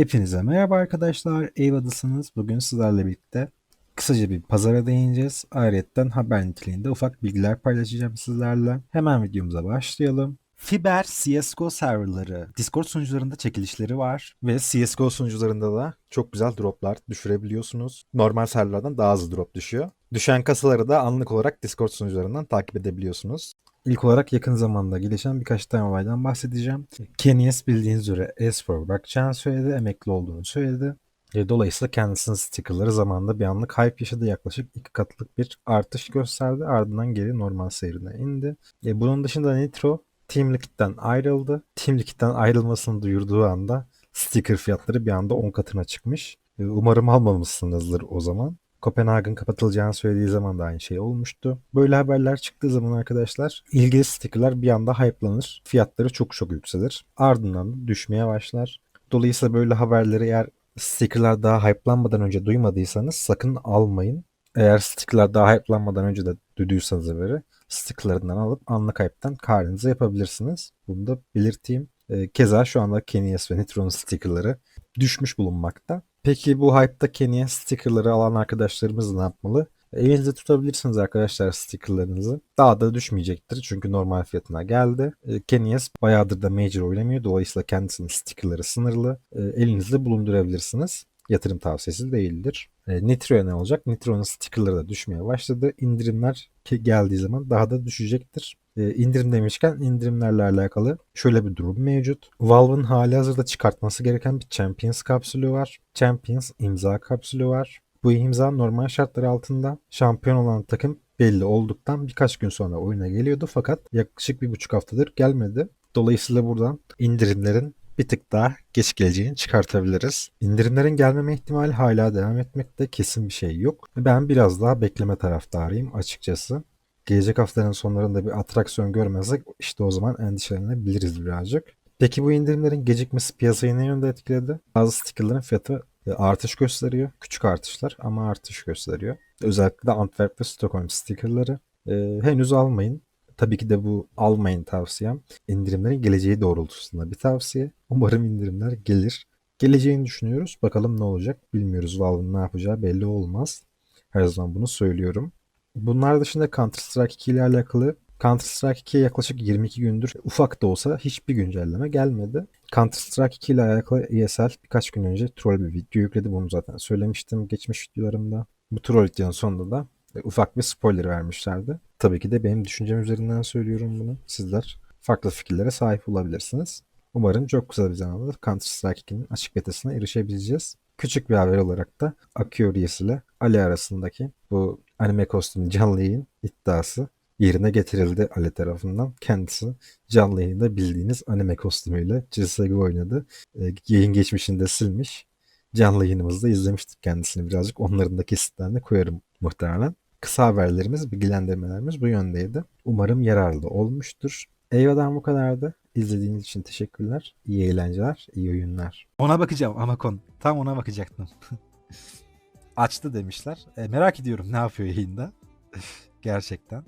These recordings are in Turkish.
Hepinize merhaba arkadaşlar. Eyvadısınız. Bugün sizlerle birlikte kısaca bir pazara değineceğiz. Ayrıca haber niteliğinde ufak bilgiler paylaşacağım sizlerle. Hemen videomuza başlayalım. Fiber CSGO serverları Discord sunucularında çekilişleri var ve CSGO sunucularında da çok güzel droplar düşürebiliyorsunuz. Normal serverlardan daha az drop düşüyor. Düşen kasaları da anlık olarak Discord sunucularından takip edebiliyorsunuz. İlk olarak yakın zamanda gelişen birkaç tane olaydan bahsedeceğim. Kenyes bildiğiniz üzere espor bırakacağını söyledi, emekli olduğunu söyledi. Dolayısıyla kendisinin stickerları zamanında bir anlık hype yaşadı. Yaklaşık iki katlık bir artış gösterdi. Ardından geri normal seyrine indi. E, bunun dışında Nitro Team Liquid'den ayrıldı. Team Liquid'den ayrılmasını duyurduğu anda sticker fiyatları bir anda 10 katına çıkmış. E, Umarım almamışsınızdır o zaman. Kopenhag'ın kapatılacağını söylediği zaman da aynı şey olmuştu. Böyle haberler çıktığı zaman arkadaşlar ilgili stickerlar bir anda hype'lanır. Fiyatları çok çok yükselir. Ardından da düşmeye başlar. Dolayısıyla böyle haberleri eğer stickerlar daha hype'lanmadan önce duymadıysanız sakın almayın. Eğer stickerlar daha hype'lanmadan önce de duyduysanız haberi stickerlarından alıp anlık hype'ten karınızı yapabilirsiniz. Bunu da belirteyim. Ee, Keza şu anda Kenyas ve Nitro'nun stickerları düşmüş bulunmakta. Peki bu hype'da Kenya stickerları alan arkadaşlarımız ne yapmalı? Elinizde tutabilirsiniz arkadaşlar stickerlarınızı. Daha da düşmeyecektir çünkü normal fiyatına geldi. E, Kenyas bayağıdır da Major oynamıyor. Dolayısıyla kendisinin stickerları sınırlı. E, Elinizde bulundurabilirsiniz. Yatırım tavsiyesi değildir. E, Nitro'ya ne olacak? Nitro'nun stickerları da düşmeye başladı. İndirimler geldiği zaman daha da düşecektir. E, indirim demişken indirimlerle alakalı şöyle bir durum mevcut. Valve'ın hali hazırda çıkartması gereken bir Champions kapsülü var. Champions imza kapsülü var. Bu imza normal şartlar altında şampiyon olan takım belli olduktan birkaç gün sonra oyuna geliyordu fakat yaklaşık bir buçuk haftadır gelmedi. Dolayısıyla buradan indirimlerin bir tık daha geç geleceğini çıkartabiliriz. İndirimlerin gelmeme ihtimali hala devam etmekte kesin bir şey yok. Ben biraz daha bekleme taraftarıyım açıkçası. Gelecek haftanın sonlarında bir atraksiyon görmezsek işte o zaman endişelenebiliriz birazcık. Peki bu indirimlerin gecikmesi piyasayı ne yönde etkiledi? Bazı stickerların fiyatı e, artış gösteriyor. Küçük artışlar ama artış gösteriyor. Özellikle de Antwerp ve Stockholm stickerları. E, henüz almayın. Tabii ki de bu almayın tavsiyem. İndirimlerin geleceği doğrultusunda bir tavsiye. Umarım indirimler gelir. Geleceğini düşünüyoruz. Bakalım ne olacak bilmiyoruz. Valve'ın ne yapacağı belli olmaz. Her zaman bunu söylüyorum. Bunlar dışında Counter Strike 2 ile alakalı Counter Strike 2'ye yaklaşık 22 gündür ufak da olsa hiçbir güncelleme gelmedi. Counter Strike 2 ile alakalı ESL birkaç gün önce troll bir video yükledi. Bunu zaten söylemiştim geçmiş videolarımda. Bu troll videonun sonunda da ufak bir spoiler vermişlerdi. Tabii ki de benim düşüncem üzerinden söylüyorum bunu. Sizler farklı fikirlere sahip olabilirsiniz. Umarım çok kısa bir zamanda Counter Strike 2'nin açık betasına erişebileceğiz. Küçük bir haber olarak da Akiorius ile Ali arasındaki bu anime kostümü canlı yayın iddiası yerine getirildi Ali tarafından. Kendisi canlı yayında bildiğiniz anime kostümüyle CSGO oynadı. E, yayın geçmişinde silmiş. Canlı yayınımızda izlemiştik kendisini birazcık. Onların da kesitlerini koyarım muhtemelen. Kısa haberlerimiz, bilgilendirmelerimiz bu yöndeydi. Umarım yararlı olmuştur. Eyvallah bu kadardı. İzlediğiniz için teşekkürler. İyi eğlenceler, iyi oyunlar. Ona bakacağım Amakon. Tam ona bakacaktım. Açtı demişler. E, merak ediyorum ne yapıyor yayında. Gerçekten.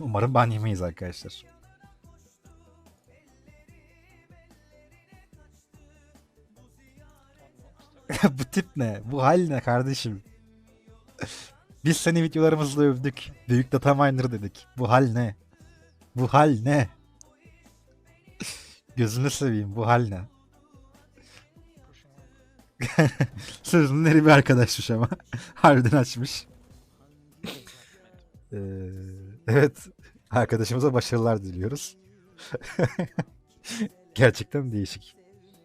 Umarım ban yemeyiz arkadaşlar. Bu tip ne? Bu hal ne kardeşim? Biz seni videolarımızla övdük. Büyük data miner dedik. Bu hal ne? Bu hal ne? Gözünü seveyim bu hal ne? Sözünün eri bir arkadaşmış ama. Harbiden açmış. Ee, evet. Arkadaşımıza başarılar diliyoruz. Gerçekten değişik.